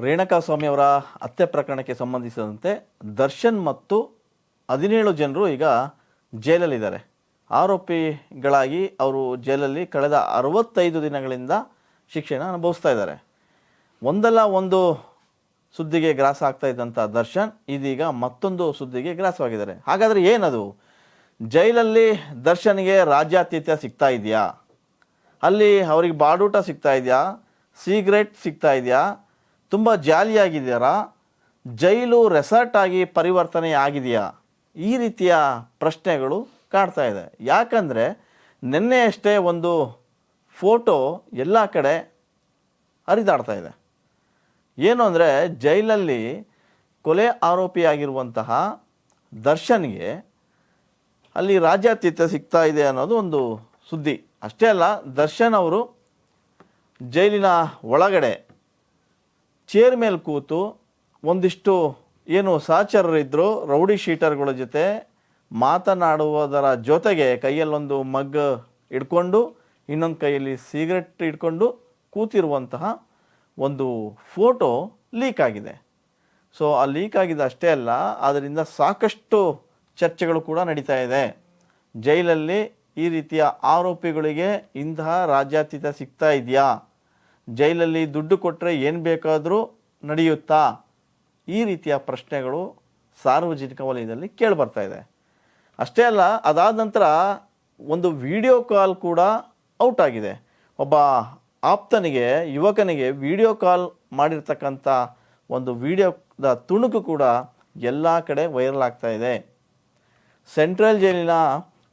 ರೇಣುಕಾಸ್ವಾಮಿ ಅವರ ಹತ್ಯೆ ಪ್ರಕರಣಕ್ಕೆ ಸಂಬಂಧಿಸಿದಂತೆ ದರ್ಶನ್ ಮತ್ತು ಹದಿನೇಳು ಜನರು ಈಗ ಜೈಲಲ್ಲಿದ್ದಾರೆ. ಆರೋಪಿಗಳಾಗಿ ಅವರು ಜೈಲಲ್ಲಿ ಕಳೆದ ಅರವತ್ತೈದು ದಿನಗಳಿಂದ ಶಿಕ್ಷೆನ ಅನುಭವಿಸ್ತಾ ಇದ್ದಾರೆ. ಒಂದಲ್ಲ ಒಂದು ಸುದ್ದಿಗೆ ಗ್ರಾಸ ಆಗ್ತಾ ಇದ್ದಂಥ ದರ್ಶನ್ ಇದೀಗ ಮತ್ತೊಂದು ಸುದ್ದಿಗೆ ಗ್ರಾಸವಾಗಿದ್ದಾರೆ. ಹಾಗಾದರೆ ಏನದು? ಜೈಲಲ್ಲಿ ದರ್ಶನ್ಗೆ ರಾಜ್ಯಾತಿಥ್ಯ ಸಿಗ್ತಾ ಇದೆಯಾ? ಅಲ್ಲಿ ಅವ್ರಿಗೆ ಬಾಡೂಟ ಸಿಗ್ತಾ ಇದೆಯಾ? ಸಿಗರೇಟ್ ಸಿಗ್ತಾ ಇದೆಯಾ? ತುಂಬ ಜಾಲಿಯಾಗಿದ್ದಾರಾ? ಜೈಲು ರೆಸಾರ್ಟ್ ಆಗಿ ಪರಿವರ್ತನೆ ಆಗಿದೆಯಾ ಈ ರೀತಿಯ ಪ್ರಶ್ನೆಗಳು ಕಾಡ್ತಾ ಇದೆ. ಯಾಕಂದರೆ ನಿನ್ನೆಯಷ್ಟೇ ಒಂದು ಫೋಟೋ ಎಲ್ಲ ಕಡೆ ಹರಿದಾಡ್ತಾ ಇದೆ. ಏನು ಅಂದರೆ ಜೈಲಲ್ಲಿ ಕೊಲೆ ಆರೋಪಿಯಾಗಿರುವಂತಹ ದರ್ಶನ್ಗೆ ಅಲ್ಲಿ ರಾಜ್ಯಾತೀತ ಸಿಗ್ತಾ ಇದೆ ಅನ್ನೋದು ಒಂದು ಸುದ್ದಿ. ಅಷ್ಟೇ ಅಲ್ಲ, ದರ್ಶನ್ ಅವರು ಜೈಲಿನ ಒಳಗಡೆ ಚೇರ್ ಮೇಲೆ ಕೂತು ಒಂದಿಷ್ಟು ಏನು ಸಹಚರರಿದ್ದರು ರೌಡಿ ಶೀಟರ್ಗಳ ಜೊತೆ ಮಾತನಾಡುವುದರ ಜೊತೆಗೆ ಕೈಯಲ್ಲೊಂದು ಮಗ್ ಇಟ್ಕೊಂಡು ಇನ್ನೊಂದು ಕೈಯಲ್ಲಿ ಸಿಗರೆಟ್ ಇಟ್ಕೊಂಡು ಕೂತಿರುವಂತಹ ಒಂದು ಫೋಟೋ ಲೀಕ್ ಆಗಿದೆ. ಸೊ, ಆ ಲೀಕ್ ಆಗಿದೆ ಅಷ್ಟೇ ಅಲ್ಲ ಅದರಿಂದ ಸಾಕಷ್ಟು ಚರ್ಚೆಗಳು ಕೂಡ ನಡೀತಾ ಇದೆ. ಜೈಲಲ್ಲಿ ಈ ರೀತಿಯ ಆರೋಪಿಗಳಿಗೆ ಇಂತಹ ರಾಜ್ಯಾತೀತ ಸಿಗ್ತಾ ಇದೆಯಾ? ಜೈಲಲ್ಲಿ ದುಡ್ಡು ಕೊಟ್ಟರೆ ಏನು ಬೇಕಾದರೂ ನಡೆಯುತ್ತಾ? ಈ ರೀತಿಯ ಪ್ರಶ್ನೆಗಳು ಸಾರ್ವಜನಿಕ ವಲಯದಲ್ಲಿ ಕೇಳಿಬರ್ತಾ ಇದೆ. ಅಷ್ಟೇ ಅಲ್ಲ, ಅದಾದ ನಂತರ ಒಂದು ವಿಡಿಯೋ ಕಾಲ್ ಕೂಡ ಔಟ್ ಆಗಿದೆ. ಒಬ್ಬ ಆಪ್ತನಿಗೆ, ಯುವಕನಿಗೆ ವಿಡಿಯೋ ಕಾಲ್ ಮಾಡಿರ್ತಕ್ಕಂಥ ಒಂದು ವಿಡಿಯೋದ ತುಣುಕು ಕೂಡ ಎಲ್ಲ ಕಡೆ ವೈರಲ್ ಆಗ್ತಾ ಇದೆ. ಸೆಂಟ್ರಲ್ ಜೈಲಿನ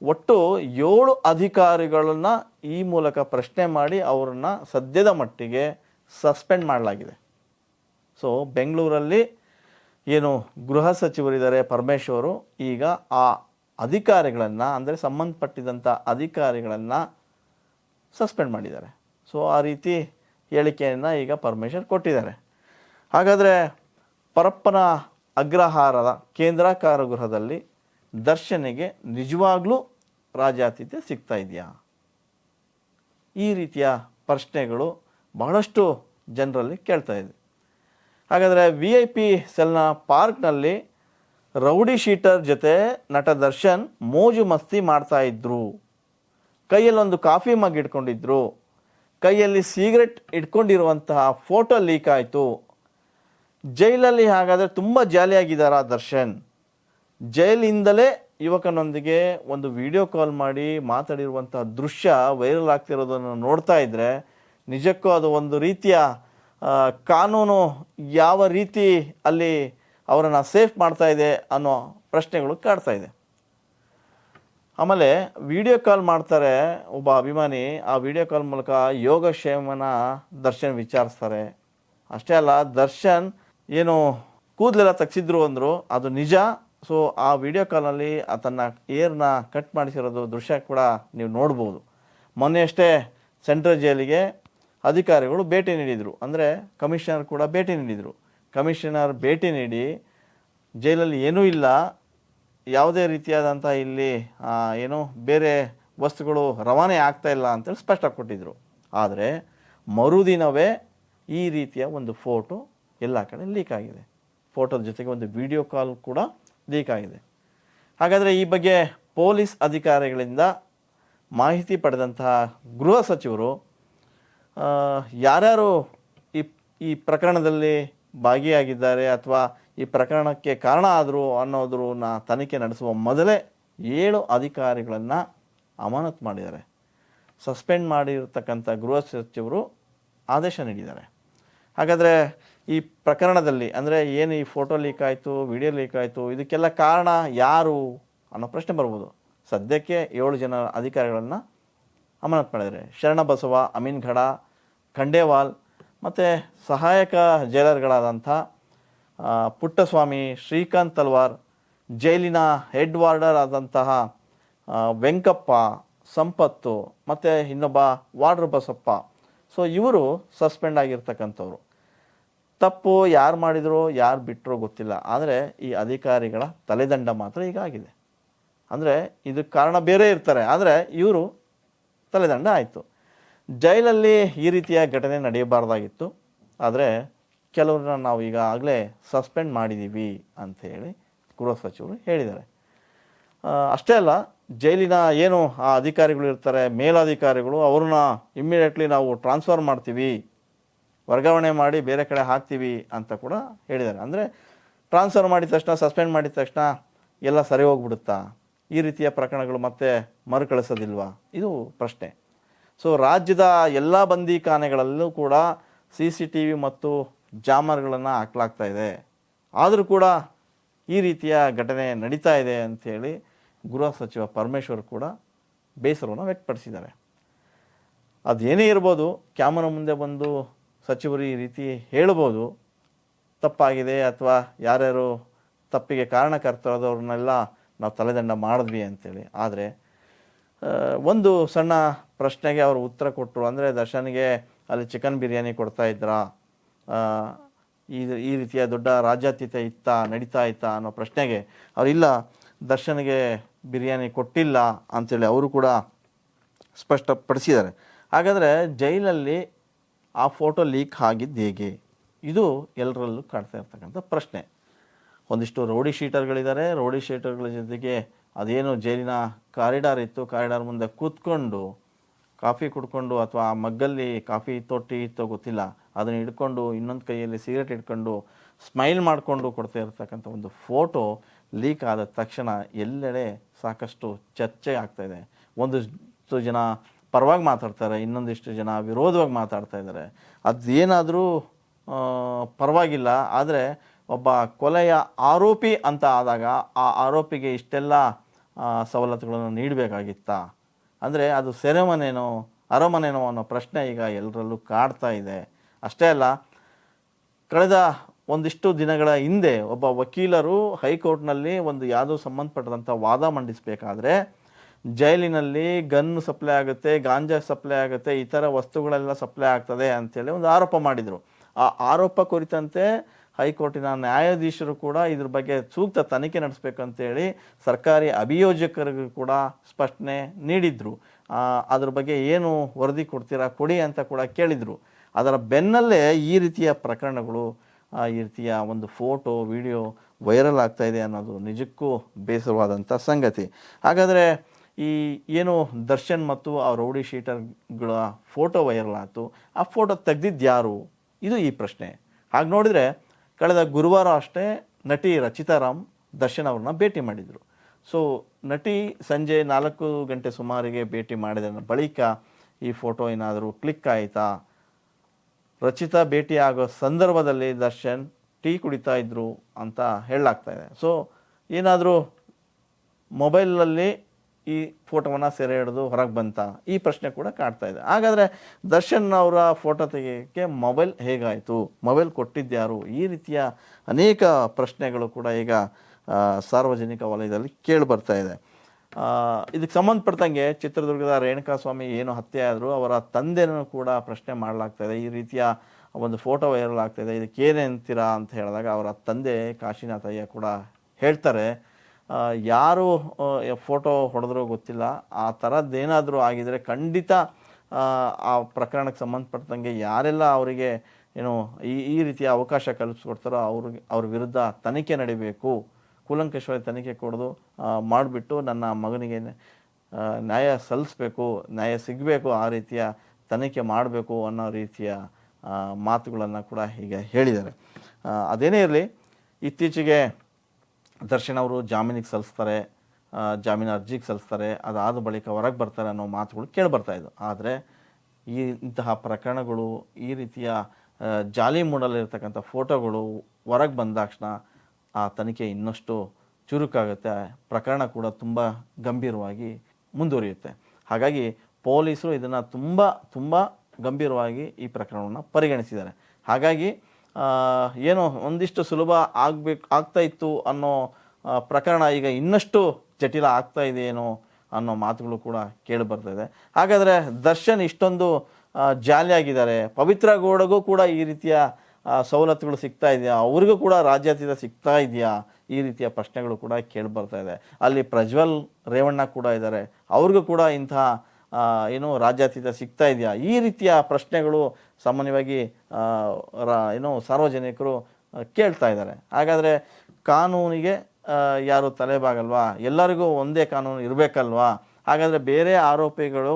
ಒಟ್ಟು ಏಳು ಅಧಿಕಾರಿಗಳನ್ನು ಈ ಮೂಲಕ ಪ್ರಶ್ನೆ ಮಾಡಿ ಅವರನ್ನು ಸದ್ಯದ ಮಟ್ಟಿಗೆ ಸಸ್ಪೆಂಡ್ ಮಾಡಲಾಗಿದೆ. ಸೊ ಬೆಂಗಳೂರಲ್ಲಿ ಏನು ಗೃಹ ಸಚಿವರಿದ್ದಾರೆ ಪರಮೇಶ್ವರು ಈಗ ಆ ಅಧಿಕಾರಿಗಳನ್ನು, ಅಂದರೆ ಸಂಬಂಧಪಟ್ಟಿದಂಥ ಅಧಿಕಾರಿಗಳನ್ನು ಸಸ್ಪೆಂಡ್ ಮಾಡಿದ್ದಾರೆ. ಸೊ ಆ ರೀತಿ ಹೇಳಿಕೆಯನ್ನು ಈಗ ಪರಮೇಶ್ವರ್ ಕೊಟ್ಟಿದ್ದಾರೆ. ಹಾಗಾದರೆ ಪರಪ್ಪನ ಅಗ್ರಹಾರದ ಕೇಂದ್ರ ಕಾರಾಗೃಹದಲ್ಲಿ ದರ್ಶನಿಗೆ ನಿಜವಾಗ್ಲೂ ರಾಜ್ಯಾತಿಥ್ಯ ಸಿಗ್ತಾ ಇದೆಯಾ? ಈ ರೀತಿಯ ಪ್ರಶ್ನೆಗಳು ಬಹಳಷ್ಟು ಜನರಲ್ಲಿ ಕೇಳ್ತಾ ಇದೆ. ಹಾಗಾದರೆ ವಿ ಐ ಪಿ ಸೆಲ್ನ ಪಾರ್ಕ್ನಲ್ಲಿ ರೌಡಿ ಶೀಟರ್ ಜೊತೆ ನಟ ದರ್ಶನ್ ಮೋಜು ಮಸ್ತಿ ಮಾಡ್ತಾ ಇದ್ರು. ಕೈಯಲ್ಲೊಂದು ಕಾಫಿ ಮಗ್ ಇಟ್ಕೊಂಡಿದ್ರು. ಕೈಯಲ್ಲಿ ಸಿಗರೆಟ್ ಇಟ್ಕೊಂಡಿರುವಂತಹ ಫೋಟೋ ಲೀಕ್ ಆಯಿತು. ಜೈಲಲ್ಲಿ ಹಾಗಾದರೆ ತುಂಬ ಜಾಲಿಯಾಗಿದ್ದಾರಾ ದರ್ಶನ್? ಜೈಲಿಂದಲೇ ಯುವಕನೊಂದಿಗೆ ಒಂದು ವಿಡಿಯೋ ಕಾಲ್ ಮಾಡಿ ಮಾತಾಡಿರುವಂತಹ ದೃಶ್ಯ ವೈರಲ್ ಆಗ್ತಿರೋದನ್ನು ನೋಡ್ತಾ ಇದ್ದರೆ ನಿಜಕ್ಕೂ ಅದು ಒಂದು ರೀತಿಯ ಕಾನೂನು ಯಾವ ರೀತಿ ಅಲ್ಲಿ ಅವರನ್ನು ಸೇಫ್ ಮಾಡ್ತಾ ಇದೆ ಅನ್ನೋ ಪ್ರಶ್ನೆಗಳು ಕಾಡ್ತಾ ಇದೆ. ಆಮೇಲೆ ವಿಡಿಯೋ ಕಾಲ್ ಮಾಡ್ತಾರೆ ಒಬ್ಬ ಅಭಿಮಾನಿ, ಆ ವಿಡಿಯೋ ಕಾಲ್ ಮೂಲಕ ಯೋಗಕ್ಷೇಮನ ದರ್ಶನ್ ವಿಚಾರಿಸ್ತಾರೆ. ಅಷ್ಟೇ ಅಲ್ಲ, ದರ್ಶನ್ ಏನು ಕೂದಲೆಲ್ಲ ತಗ್ಸಿದ್ರು ಅಂದರು, ಅದು ನಿಜ ಸೊ ಆ ವಿಡಿಯೋ ಕಾಲ್ನಲ್ಲಿ ತನ್ನ ಏರ್ನ ಕಟ್ ಮಾಡಿಸಿರೋದು ದೃಶ್ಯ ಕೂಡ ನೀವು ನೋಡ್ಬೋದು. ಮೊನ್ನೆಯಷ್ಟೇ ಸೆಂಟ್ರಲ್ ಜೈಲಿಗೆ ಅಧಿಕಾರಿಗಳು ಭೇಟಿ ನೀಡಿದರು. ಅಂದರೆ ಕಮಿಷನರ್ ಕೂಡ ಭೇಟಿ ನೀಡಿದರು. ಕಮಿಷನರ್ ಭೇಟಿ ನೀಡಿ, ಜೈಲಲ್ಲಿ ಏನೂ ಇಲ್ಲ. ಯಾವುದೇ ರೀತಿಯಾದಂಥ ಇಲ್ಲಿ ಏನು ಬೇರೆ ವಸ್ತುಗಳು ರವಾನೆ ಆಗ್ತಾ ಇಲ್ಲ ಅಂತೇಳಿ ಸ್ಪಷ್ಟ ಕೊಟ್ಟಿದ್ದರು ಆದರೆ ಮರುದಿನವೇ ಈ ರೀತಿಯ ಒಂದು ಫೋಟೋ ಎಲ್ಲ ಕಡೆ ಲೀಕ್ ಆಗಿದೆ. ಫೋಟೋದ ಜೊತೆಗೆ ಒಂದು ವಿಡಿಯೋ ಕಾಲ್ ಕೂಡ ಲೀಕ್ ಆಗಿದೆ. ಹಾಗಾದರೆ ಈ ಬಗ್ಗೆ ಪೊಲೀಸ್ ಅಧಿಕಾರಿಗಳಿಂದ ಮಾಹಿತಿ ಪಡೆದಂತಹ ಗೃಹ ಸಚಿವರು ಯಾರ್ಯಾರು ಈ ಈ ಪ್ರಕರಣದಲ್ಲಿ ಭಾಗಿಯಾಗಿದ್ದಾರೆ ಅಥವಾ ಈ ಪ್ರಕರಣಕ್ಕೆ ಕಾರಣ ಆದರು ಅನ್ನೋದ್ರನ್ನ ತನಿಖೆ ನಡೆಸುವ ಮೊದಲೇ ಏಳು ಅಧಿಕಾರಿಗಳನ್ನು ಅಮಾನತು ಮಾಡಿದ್ದಾರೆ. ಸಸ್ಪೆಂಡ್ ಮಾಡಿರತಕ್ಕಂಥ ಗೃಹ ಸಚಿವರು ಆದೇಶ ನೀಡಿದ್ದಾರೆ. ಹಾಗಾದರೆ ಈ ಪ್ರಕರಣದಲ್ಲಿ, ಅಂದರೆ ಏನು ಈ ಫೋಟೋ ಲೀಕ್ ಆಯಿತು ವಿಡಿಯೋ ಲೀಕ್ ಆಯಿತು, ಇದಕ್ಕೆಲ್ಲ ಕಾರಣ ಯಾರು ಅನ್ನೋ ಪ್ರಶ್ನೆ ಬರ್ಬೋದು. ಸದ್ಯಕ್ಕೆ ಏಳು ಜನ ಅಧಿಕಾರಿಗಳನ್ನು ಅಮಾನತು ಮಾಡಿದ್ದಾರೆ. ಶರಣಬಸವ ಅಮೀನ್ ಘಡ, ಖಂಡೇವಾಲ್ ಮತ್ತು ಸಹಾಯಕ ಜೈಲರ್ಗಳಾದಂಥ ಪುಟ್ಟಸ್ವಾಮಿ, ಶ್ರೀಕಾಂತ್ ತಲ್ವಾರ್, ಜೈಲಿನ ಹೆಡ್ ವಾರ್ಡರ್ ಆದಂತಹ ವೆಂಕಪ್ಪ, ಸಂಪತ್ತು ಮತ್ತು ಇನ್ನೊಬ್ಬ ವಾರ್ಡರ್ ಬಸಪ್ಪ ಸೊ ಇವರು ಸಸ್ಪೆಂಡ್ ಆಗಿರ್ತಕ್ಕಂಥವ್ರು. ತಪ್ಪು ಯಾರು ಮಾಡಿದ್ರು, ಯಾರು ಬಿಟ್ಟರೋ ಗೊತ್ತಿಲ್ಲ. ಆದರೆ ಈ ಅಧಿಕಾರಿಗಳ ತಲೆದಂಡ ಮಾತ್ರ ಈಗ ಆಗಿದೆ ಅಂದರೆ ಇದಕ್ಕೆ ಕಾರಣ ಬೇರೆ ಇರ್ತಾರೆ. ಆದರೆ ಇವರು ತಲೆದಂಡ ಆಯಿತು. ಜೈಲಲ್ಲಿ ಈ ರೀತಿಯ ಘಟನೆ ನಡೆಯಬಾರ್ದಾಗಿತ್ತು. ಆದರೆ ಕೆಲವ್ರನ್ನ ನಾವು ಈಗಾಗಲೇ ಸಸ್ಪೆಂಡ್ ಮಾಡಿದ್ದೀವಿ ಅಂತ ಹೇಳಿ ಗೃಹ ಸಚಿವರು ಹೇಳಿದ್ದಾರೆ. ಅಷ್ಟೇ ಅಲ್ಲ, ಜೈಲಿನ ಏನು ಆ ಅಧಿಕಾರಿಗಳು ಇರ್ತಾರೆ, ಮೇಲಾಧಿಕಾರಿಗಳು ಅವ್ರನ್ನ ಇಮ್ಮಿಡಿಯೇಟ್ಲಿ ನಾವು ಟ್ರಾನ್ಸ್ಫರ್ ಮಾಡ್ತೀವಿ ವರ್ಗಾವಣೆ ಮಾಡಿ ಬೇರೆ ಕಡೆ ಹಾಕ್ತೀವಿ ಅಂತ ಕೂಡ ಹೇಳಿದ್ದಾರೆ. ಅಂದರೆ ಟ್ರಾನ್ಸ್ಫರ್ ಮಾಡಿದ ತಕ್ಷಣ ಸಸ್ಪೆಂಡ್ ಮಾಡಿದ ತಕ್ಷಣ ಎಲ್ಲ ಸರಿ ಹೋಗ್ಬಿಡುತ್ತಾ? ಈ ರೀತಿಯ ಪ್ರಕರಣಗಳು ಮತ್ತೆ ಮರುಕಳಿಸೋದಿಲ್ವಾ? ಇದು ಪ್ರಶ್ನೆ. ಸೊ ರಾಜ್ಯದ ಎಲ್ಲ ಬಂದಿಖಾನೆಗಳಲ್ಲೂ ಕೂಡ ಸಿ ಸಿ ಟಿ ವಿ ಮತ್ತು ಜಾಮರ್ಗಳನ್ನು ಹಾಕಲಾಗ್ತಾ ಇದೆ. ಆದರೂ ಕೂಡ ಈ ರೀತಿಯ ಘಟನೆ ನಡೀತಾ ಇದೆ ಅಂಥೇಳಿ ಗೃಹ ಸಚಿವ ಪರಮೇಶ್ವರ್ ಕೂಡ ಬೇಸರವನ್ನು ವ್ಯಕ್ತಪಡಿಸಿದ್ದಾರೆ. ಅದೇನೇ ಇರ್ಬೋದು, ಕ್ಯಾಮರಾ ಮುಂದೆ ಬಂದು ಸಚಿವರು ಈ ರೀತಿ ಹೇಳ್ಬೋದು ತಪ್ಪಾಗಿದೆ ಅಥವಾ ಯಾರ್ಯಾರು ತಪ್ಪಿಗೆ ಕಾರಣಕರ್ತರಾದವ್ರನ್ನೆಲ್ಲ ನಾವು ತಲೆದಂಡ ಮಾಡಿದ್ವಿ ಅಂತೇಳಿ. ಆದರೆ ಒಂದು ಸಣ್ಣ ಪ್ರಶ್ನೆಗೆ ಅವರು ಉತ್ತರ ಕೊಟ್ಟರು. ಅಂದರೆ, ದರ್ಶನ್ಗೆ ಅಲ್ಲಿ ಚಿಕನ್ ಬಿರಿಯಾನಿ ಕೊಡ್ತಾ ಇದ್ರಾ? ಈ ಈ ರೀತಿಯ ದೊಡ್ಡ ರಾಜ್ಯಾತೀತ ಇತ್ತಾ, ನಡೀತಾ ಇತ್ತಾ ಅನ್ನೋ ಪ್ರಶ್ನೆಗೆ ಅವರಿಲ್ಲ ದರ್ಶನ್ಗೆ ಬಿರಿಯಾನಿ ಕೊಟ್ಟಿಲ್ಲ ಅಂಥೇಳಿ ಅವರು ಕೂಡ ಸ್ಪಷ್ಟಪಡಿಸಿದ್ದಾರೆ. ಹಾಗಾದರೆ, ಜೈಲಲ್ಲಿ ಆ ಫೋಟೋ ಲೀಕ್ ಆಗಿದ್ದು ಹೇಗೆ? ಇದು ಎಲ್ಲರಲ್ಲೂ ಕಾಡ್ತಾ ಇರ್ತಕ್ಕಂಥ ಪ್ರಶ್ನೆ. ಒಂದಿಷ್ಟು ರೌಡಿ ಶೀಟರ್ಗಳಿದ್ದಾರೆ. ರೌಡಿ ಶೀಟರ್ಗಳ ಜೊತೆಗೆ ಅದೇನು ಜೈಲಿನ ಕಾರಿಡಾರ್ ಇತ್ತು. ಕಾರಿಡಾರ್ ಮುಂದೆ ಕೂತ್ಕೊಂಡು ಕಾಫಿ ಕುಡ್ಕೊಂಡು ಅಥವಾ ಆ ಮಗ್ಗಲ್ಲಿ ಕಾಫಿ ತೊಟ್ಟಿ ಇತ್ತೋ ಗೊತ್ತಿಲ್ಲ. ಅದನ್ನು ಹಿಡ್ಕೊಂಡು ಇನ್ನೊಂದು ಕೈಯಲ್ಲಿ ಸಿಗರೇಟ್ ಇಟ್ಕೊಂಡು ಸ್ಮೈಲ್ ಮಾಡಿಕೊಂಡು ಕೊಡ್ತಾ ಇರ್ತಕ್ಕಂಥ ಒಂದು ಫೋಟೋ ಲೀಕ್ ಆದ ತಕ್ಷಣ ಎಲ್ಲೆಡೆ ಸಾಕಷ್ಟು ಚರ್ಚೆ ಆಗ್ತಾಯಿದೆ ಒಂದಷ್ಟು ಜನ ಪರವಾಗಿ ಮಾತಾಡ್ತಾರೆ, ಇನ್ನೊಂದಿಷ್ಟು ಜನ ವಿರೋಧವಾಗಿ ಮಾತಾಡ್ತಾ ಇದ್ದಾರೆ. ಅದೇನಾದರೂ ಪರವಾಗಿಲ್ಲ, ಆದರೆ ಒಬ್ಬ ಕೊಲೆಯ ಆರೋಪಿ ಅಂತ ಆದಾಗ ಆ ಆರೋಪಿಗೆ ಇಷ್ಟೆಲ್ಲ ಸವಲತ್ತುಗಳನ್ನು ನೀಡಬೇಕಾಗಿತ್ತಾ? ಅಂದರೆ ಅದು ಸೆರೆಮನೇನೋ, ಅರಮನೆನೋ ಅನ್ನೋ ಪ್ರಶ್ನೆ ಈಗ ಎಲ್ಲರಲ್ಲೂ ಕಾಡ್ತಾ ಇದೆ. ಅಷ್ಟೇ ಅಲ್ಲ, ಕಳೆದ ಒಂದಿಷ್ಟು ದಿನಗಳ ಹಿಂದೆ ಒಬ್ಬ ವಕೀಲರು ಹೈಕೋರ್ಟ್ನಲ್ಲಿ ಒಂದು ಯಾವುದೋ ಸಂಬಂಧಪಟ್ಟಂಥ ವಾದ ಮಂಡಿಸಬೇಕಾದ್ರೆ ಜೈಲಿನಲ್ಲಿ ಗನ್ ಸಪ್ಲೈ ಆಗುತ್ತೆ, ಗಾಂಜಾ ಸಪ್ಲೈ ಆಗುತ್ತೆ, ಇತರ ವಸ್ತುಗಳೆಲ್ಲ ಸಪ್ಲೈ ಆಗ್ತದೆ ಅಂತೇಳಿ ಒಂದು ಆರೋಪ ಮಾಡಿದರು. ಆ ಆರೋಪ ಕುರಿತಂತೆ ಹೈಕೋರ್ಟಿನ ನ್ಯಾಯಾಧೀಶರು ಕೂಡ ಇದ್ರ ಬಗ್ಗೆ ಸೂಕ್ತ ತನಿಖೆ ನಡೆಸಬೇಕಂತೇಳಿ ಸರ್ಕಾರಿ ಅಭಿಯೋಜಕರಿಗೂ ಕೂಡ ಸ್ಪಷ್ಟನೆ ನೀಡಿದ್ರು. ಅದ್ರ ಬಗ್ಗೆ ಏನು ವರದಿ ಕೊಡ್ತೀರಾ, ಕೊಡಿ ಅಂತ ಕೂಡ ಕೇಳಿದರು. ಅದರ ಬೆನ್ನಲ್ಲೇ ಈ ರೀತಿಯ ಪ್ರಕರಣಗಳು ಈ ರೀತಿಯ ಒಂದು ಫೋಟೋ, ವಿಡಿಯೋ ವೈರಲ್ ಆಗ್ತಾ ಇದೆ ಅನ್ನೋದು ನಿಜಕ್ಕೂ ಬೇಸರವಾದಂಥ ಸಂಗತಿ. ಹಾಗಾದರೆ ಈ ಏನು ದರ್ಶನ್ ಮತ್ತು ಆ ರೌಡಿ ಶೀಟರ್ಗಳ ಫೋಟೋ ವೈರಲ್ ಆಯಿತು. ಆ ಫೋಟೋ ತೆಗ್ದಿದ್ದು ಯಾರು? ಇದು ಈ ಪ್ರಶ್ನೆ. ಹಾಗೆ ನೋಡಿದರೆ ಕಳೆದ ಗುರುವಾರ ಅಷ್ಟೇ ನಟಿ ರಚಿತಾ ರಾಮ್ ದರ್ಶನ್ ಅವ್ರನ್ನ ಭೇಟಿ ಮಾಡಿದರು. ಸೊ ನಟಿ ಸಂಜೆ ನಾಲ್ಕು ಗಂಟೆ ಸುಮಾರಿಗೆ ಭೇಟಿ ಮಾಡಿದ ಬಳಿಕ ಈ ಫೋಟೋ ಏನಾದರೂ ಕ್ಲಿಕ್ ಆಯಿತಾ? ರಚಿತಾ ಭೇಟಿ ಆಗೋ ಸಂದರ್ಭದಲ್ಲಿ ದರ್ಶನ್ ಟೀ ಕುಡಿತಾ ಇದ್ದರು ಅಂತ ಹೇಳಲಾಗ್ತಾ ಇದೆ. ಸೊ ಏನಾದರೂ ಮೊಬೈಲಲ್ಲಿ ಈ ಫೋಟೋವನ್ನು ಸೆರೆ ಹಿಡಿದು ಹೊರಗೆ ಬಂತ. ಈ ಪ್ರಶ್ನೆ ಕೂಡ ಕಾಡ್ತಾ ಇದೆ. ಹಾಗಾದರೆ ದರ್ಶನ್ ಅವರ ಫೋಟೋ ತೆಗೆಯೋಕ್ಕೆ ಮೊಬೈಲ್ ಹೇಗಾಯಿತು? ಮೊಬೈಲ್ ಕೊಟ್ಟಿದ್ಯಾರು ಈ ರೀತಿಯ ಅನೇಕ ಪ್ರಶ್ನೆಗಳು ಕೂಡ ಈಗ ಸಾರ್ವಜನಿಕ ವಲಯದಲ್ಲಿ ಕೇಳಿ ಬರ್ತಾ ಇದೆ. ಇದಕ್ಕೆ ಸಂಬಂಧಪಟ್ಟಂಗೆ ಚಿತ್ರದುರ್ಗದ ರೇಣುಕಾಸ್ವಾಮಿ ಏನು ಹತ್ಯೆ ಆದರೂ ಅವರ ತಂದೆನೂ ಕೂಡ ಪ್ರಶ್ನೆ ಮಾಡಲಾಗ್ತಾ ಇದೆ. ಈ ರೀತಿಯ ಒಂದು ಫೋಟೋ ವೈರಲ್ ಆಗ್ತಾ ಇದೆ. ಇದಕ್ಕೆ ಏನೇ ಅಂತೀರಾ ಅಂತ ಹೇಳಿದಾಗ ಅವರ ತಂದೆ ಕಾಶಿನಾಥಯ್ಯ ಕೂಡ ಹೇಳ್ತಾರೆ. ಯಾರು ಫೋಟೋ ಹೊಡೆದ್ರೋ ಗೊತ್ತಿಲ್ಲ. ಆ ಥರದ್ದೇನಾದರೂ ಆಗಿದರೆ ಖಂಡಿತ ಆ, ಪ್ರಕರಣಕ್ಕೆ ಸಂಬಂಧಪಟ್ಟಂಗೆ ಯಾರೆಲ್ಲ ಅವರಿಗೆ ಏನು ಈ ಈ ರೀತಿಯ ಅವಕಾಶ ಕಲ್ಪಿಸ್ಕೊಡ್ತಾರೋ ಅವ್ರಿಗೆ ಅವ್ರ ವಿರುದ್ಧ ತನಿಖೆ ನಡಿಬೇಕು. ಕೂಲಂಕಷವಾಗಿ ತನಿಖೆ ಕೊಡೋದು ಮಾಡಿಬಿಟ್ಟು ನನ್ನ ಮಗನಿಗೆ ನ್ಯಾಯ ಸಲ್ಲಿಸ್ಬೇಕು ನ್ಯಾಯ ಸಿಗಬೇಕು ಆ ರೀತಿಯ ತನಿಖೆ ಮಾಡಬೇಕು ಅನ್ನೋ ರೀತಿಯ ಮಾತುಗಳನ್ನು ಕೂಡ ಈಗ ಹೇಳಿದ್ದಾರೆ. ಅದೇನೇ ಇರಲಿ ಇತ್ತೀಚೆಗೆ ದರ್ಶನ್ ಅವರು ಜಾಮೀನಿಗೆ ಸಲ್ಲಿಸ್ತಾರೆ ಜಾಮೀನು ಅರ್ಜಿಗೆ ಸಲ್ಲಿಸ್ತಾರೆ, ಅದಾದ ಬಳಿಕ ಹೊರಗೆ ಬರ್ತಾರೆ ಅನ್ನೋ ಮಾತುಗಳು ಕೇಳಿ ಬರ್ತಾ ಇದ್ವು. ಆದರೆ ಈ ಇಂತಹ ಪ್ರಕರಣಗಳು, ಈ ರೀತಿಯ ಜಾಲಿ ಮೂಡಲ್ಲಿರ್ತಕ್ಕಂಥ ಫೋಟೋಗಳು ಹೊರಗೆ ಬಂದ ತಕ್ಷಣ ಆ ತನಿಖೆ ಇನ್ನಷ್ಟು ಚುರುಕಾಗುತ್ತೆ. ಪ್ರಕರಣ ಕೂಡ ತುಂಬ ಗಂಭೀರವಾಗಿ ಮುಂದುವರಿಯುತ್ತೆ. ಹಾಗಾಗಿ ಪೊಲೀಸರು ಇದನ್ನು ತುಂಬ ತುಂಬ ಗಂಭೀರವಾಗಿ ಈ ಪ್ರಕರಣವನ್ನು ಪರಿಗಣಿಸಿದ್ದಾರೆ. ಹಾಗಾಗಿ ಏನು ಒಂದಿಷ್ಟು ಸುಲಭ ಆಗ್ಬೇಕು, ಆಗ್ತಾ ಇತ್ತು ಅನ್ನೋ ಪ್ರಕರಣ ಈಗ ಇನ್ನಷ್ಟು ಜಟಿಲ ಆಗ್ತಾ ಇದೆಯೇನೋ ಅನ್ನೋ ಮಾತುಗಳು ಕೂಡ ಕೇಳಿ ಇದೆ. ಹಾಗಾದರೆ ದರ್ಶನ್ ಇಷ್ಟೊಂದು ಜಾಲಿಯಾಗಿದ್ದಾರೆ. ಪವಿತ್ರ ಗೌಡಗೂ ಕೂಡ ಈ ರೀತಿಯ ಸವಲತ್ತುಗಳು ಸಿಗ್ತಾ ಇದೆಯಾ? ಅವ್ರಿಗೂ ಕೂಡ ರಾಜ್ಯಾತೀತ ಸಿಗ್ತಾ ಇದೆಯಾ? ಈ ರೀತಿಯ ಪ್ರಶ್ನೆಗಳು ಕೂಡ ಕೇಳಿ ಬರ್ತಾ ಇದೆ. ಅಲ್ಲಿ ಪ್ರಜ್ವಲ್ ರೇವಣ್ಣ ಕೂಡ ಇದ್ದಾರೆ. ಅವ್ರಿಗೂ ಕೂಡ ಇಂತಹ ಏನು ರಾಜ್ಯಾತೀತ ಸಿಗ್ತಾ ಇದೆಯಾ? ಈ ರೀತಿಯ ಪ್ರಶ್ನೆಗಳು ಸಾಮಾನ್ಯವಾಗಿ ಏನು ಸಾರ್ವಜನಿಕರು ಕೇಳ್ತಾ ಇದ್ದಾರೆ. ಹಾಗಾದರೆ ಕಾನೂನಿಗೆ ಯಾರು ತಲೆಬಾಗಲ್ವಾ? ಎಲ್ಲರಿಗೂ ಒಂದೇ ಕಾನೂನು ಇರಬೇಕಲ್ವಾ? ಹಾಗಾದರೆ ಬೇರೆ ಆರೋಪಿಗಳು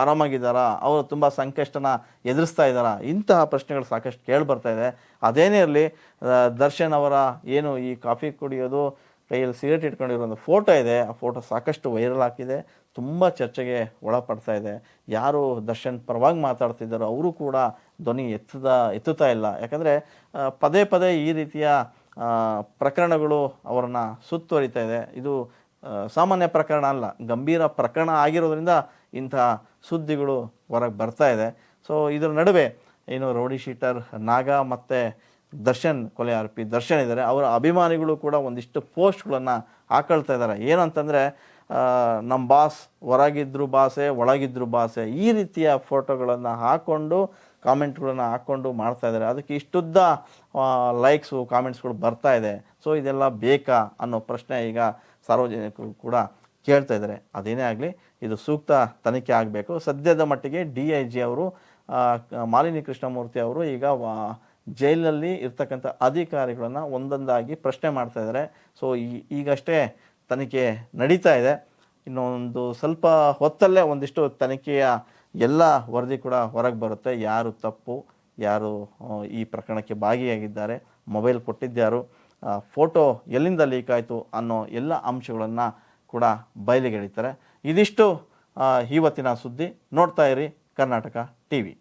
ಆರಾಮಾಗಿದ್ದಾರಾ? ಅವರು ತುಂಬ ಸಂಕಷ್ಟನ ಎದುರಿಸ್ತಾ ಇದ್ದಾರಾ? ಇಂತಹ ಪ್ರಶ್ನೆಗಳು ಸಾಕಷ್ಟು ಕೇಳಿ ಬರ್ತಾ ಇದೆ. ಅದೇನೇ ಇರಲಿ ದರ್ಶನ್ ಅವರ ಏನು ಈ ಕಾಫಿ ಕುಡಿಯೋದು, ಕೈಯಲ್ಲಿ ಸಿಗರೇಟ್ ಇಟ್ಕೊಂಡಿರೋ ಒಂದು ಫೋಟೋ ಇದೆ. ಆ ಫೋಟೋ ಸಾಕಷ್ಟು ವೈರಲ್ ಆಗ್ತಿದೆ. ತುಂಬ ಚರ್ಚೆಗೆ ಒಳಪಡ್ತಾ ಇದೆ. ಯಾರು ದರ್ಶನ್ ಪರವಾಗಿ ಮಾತಾಡ್ತಿದ್ದಾರೋ ಅವರು ಕೂಡ ಧ್ವನಿ ಎತ್ತದ, ಎತ್ತುತ್ತಾ ಇಲ್ಲ. ಯಾಕಂದರೆ ಪದೇ ಪದೇ ಈ ರೀತಿಯ ಪ್ರಕರಣಗಳು ಅವರನ್ನು ಸುತ್ತುವರಿತಾ ಇದೆ. ಇದು ಸಾಮಾನ್ಯ ಪ್ರಕರಣ ಅಲ್ಲ, ಗಂಭೀರ ಪ್ರಕರಣ ಆಗಿರೋದ್ರಿಂದ ಇಂಥ ಸುದ್ದಿಗಳು ಹೊರಗೆ ಬರ್ತಾ ಇದೆ. ಸೊ ಇದರ ನಡುವೆ ಏನು ರೌಡಿ ಶೀಟರ್ ನಾಗ ಮತ್ತು ದರ್ಶನ್, ಕೊಲೆ ಆರೋಪಿ ದರ್ಶನ್ ಇದ್ದಾರೆ. ಅವರ ಅಭಿಮಾನಿಗಳು ಕೂಡ ಒಂದಿಷ್ಟು ಪೋಸ್ಟ್ಗಳನ್ನು ಹಾಕೊಳ್ತಾ ಇದ್ದಾರೆ. ಏನಂತಂದರೆ ನಮ್ಮ ಬಾಸ್ ಹೊರಗಿದ್ರು ಬಾಸೆ ಒಳಗಿದ್ರು ಬಾಸೆ ಈ ರೀತಿಯ ಫೋಟೋಗಳನ್ನು ಹಾಕ್ಕೊಂಡು ಕಾಮೆಂಟ್ಗಳನ್ನು ಹಾಕ್ಕೊಂಡು ಮಾಡ್ತಾ ಇದ್ದಾರೆ. ಅದಕ್ಕೆ ಇಷ್ಟುದ್ದ ಲೈಕ್ಸು ಕಾಮೆಂಟ್ಸ್ಗಳು ಬರ್ತಾ ಇದೆ. ಸೊ ಇದೆಲ್ಲ ಬೇಕಾ ಅನ್ನೋ ಪ್ರಶ್ನೆ ಈಗ ಸಾರ್ವಜನಿಕರು ಕೂಡ ಕೇಳ್ತಾ ಇದ್ದಾರೆ. ಅದೇನೇ ಆಗಲಿ, ಇದು ಸೂಕ್ತ ತನಿಖೆ ಆಗಬೇಕು. ಸದ್ಯದ ಮಟ್ಟಿಗೆ ಡಿ ಐ ಜಿ ಅವರು ಮಾಲಿನಿ ಕೃಷ್ಣಮೂರ್ತಿ ಅವರು ಈಗ ಜೈಲಿನಲ್ಲಿ ಇರ್ತಕ್ಕಂಥ ಅಧಿಕಾರಿಗಳನ್ನು ಒಂದೊಂದಾಗಿ ಪ್ರಶ್ನೆ ಮಾಡ್ತಾ ಇದ್ದಾರೆ. ಸೊ ಈಗಷ್ಟೇ ತನಿಖೆ ನಡೀತಾ ಇದೆ. ಇನ್ನೊಂದು ಸ್ವಲ್ಪ ಹೊತ್ತಲ್ಲೇ ಒಂದಿಷ್ಟು ತನಿಖೆಯ ಎಲ್ಲ ವರದಿ ಕೂಡ ಹೊರಗೆ ಬರುತ್ತೆ. ಯಾರು ತಪ್ಪು, ಯಾರು ಈ ಪ್ರಕರಣಕ್ಕೆ ಭಾಗಿಯಾಗಿದ್ದಾರೆ, ಮೊಬೈಲ್ ಕೊಟ್ಟಿದ್ದಾರು ಫೋಟೋ ಎಲ್ಲಿಂದ ಲೀಕ್ ಆಯಿತು ಅನ್ನೋ ಎಲ್ಲ ಅಂಶಗಳನ್ನು ಕೂಡ ಬಯಲಿಗೆಳಿತಾರೆ ಇದಿಷ್ಟು ಇವತ್ತಿನ ಸುದ್ದಿ. ನೋಡ್ತಾ ಇರಿ ಕರ್ನಾಟಕ ಟಿ ವಿ